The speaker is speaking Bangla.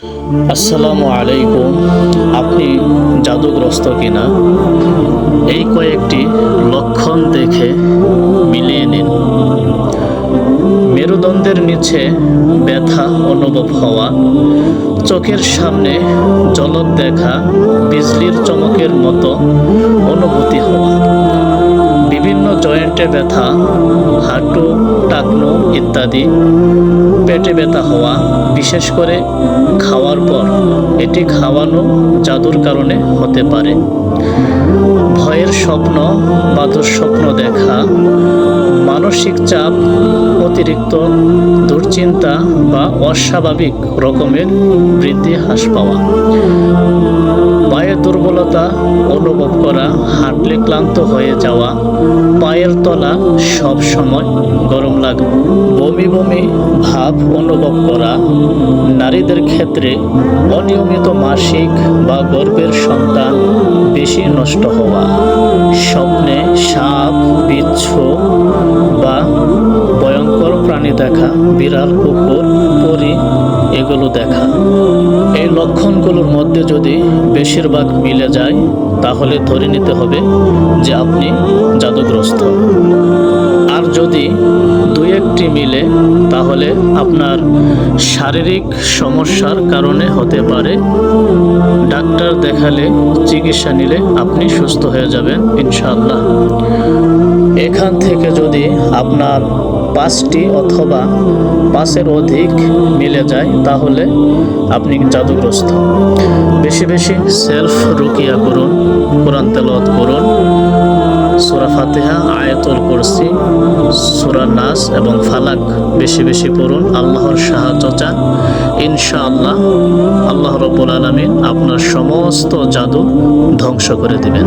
আসসালামু আলাইকুম। আপনি জাদুগ্রস্ত কিনা? এই কয়েকটি লক্ষণ দেখে মিলিয়ে নিন। মেরুদণ্ডের নিচে ব্যথা অনুভব হওয়া, চোখের সামনে জলক দেখা, বিজলির চমকের মতো অনুভূতি হওয়া, বিভিন্ন জয়েন্টে ব্যথা, হাঁটু, টাকনো ইত্যাদি, পেটে ব্যথা হওয়া বিশেষ করে খাওয়ার পর এটি খাওয়ানো জাদুর কারণে হতে পারে। ভয়ের স্বপ্ন বা দুঃস্বপ্ন দেখা, মানসিক চাপ, অতিরিক্ত দুশ্চিন্তা বা অস্বাভাবিক রকমের বৃদ্ধি হ্রাস পাওয়া। ক্লান্ত হয়ে যাওয়া, পায়ের তলা সব সময় গরম লাগা। বমি বমি ভাব অনুভব করা, নারীদের ক্ষেত্রে অনিয়মিত মাসিক বা গর্ভের সন্তান বেশি নষ্ট হওয়া, স্বপ্নে সাপ, বিচ্ছু বা ভয়ঙ্কর প্রাণী দেখা, বিড়াল, কুকুর, পরি, এগুলো দেখা। এই লক্ষণগুলোর মধ্যে যদি বেশিরভাগ মিলে যায় তাহলে ধরে নিতে হবে যে আপনি জাদুগ্রস্ত। তাহলে আপনার শারীরিক সমস্যার কারণে হতে পারে। ডাক্তার দেখালে, চিকিৎসা নিলে আপনি সুস্থ হয়ে যাবেন, ইনশাআল্লাহ। এখান থেকে যদি আপনার পাঁচটি অথবা পাঁচের অধিক মিলে যায়, তাহলে আপনি জাদুগ্রস্ত। বেশি বেশি সেলফ রুকিয়া করুন, কোরআন তেলত করুন। সুরা ফাতেহা, আয়াতুল কুরসি সুরা নাস এবং ফালাক বেশি বেশি পড়ুন, আল্লাহর সাহায্য চান ইনশাআল্লাহ আল্লাহ রব্বুল আলমিন আপনার সমস্ত জাদু ধ্বংস করে দিবেন।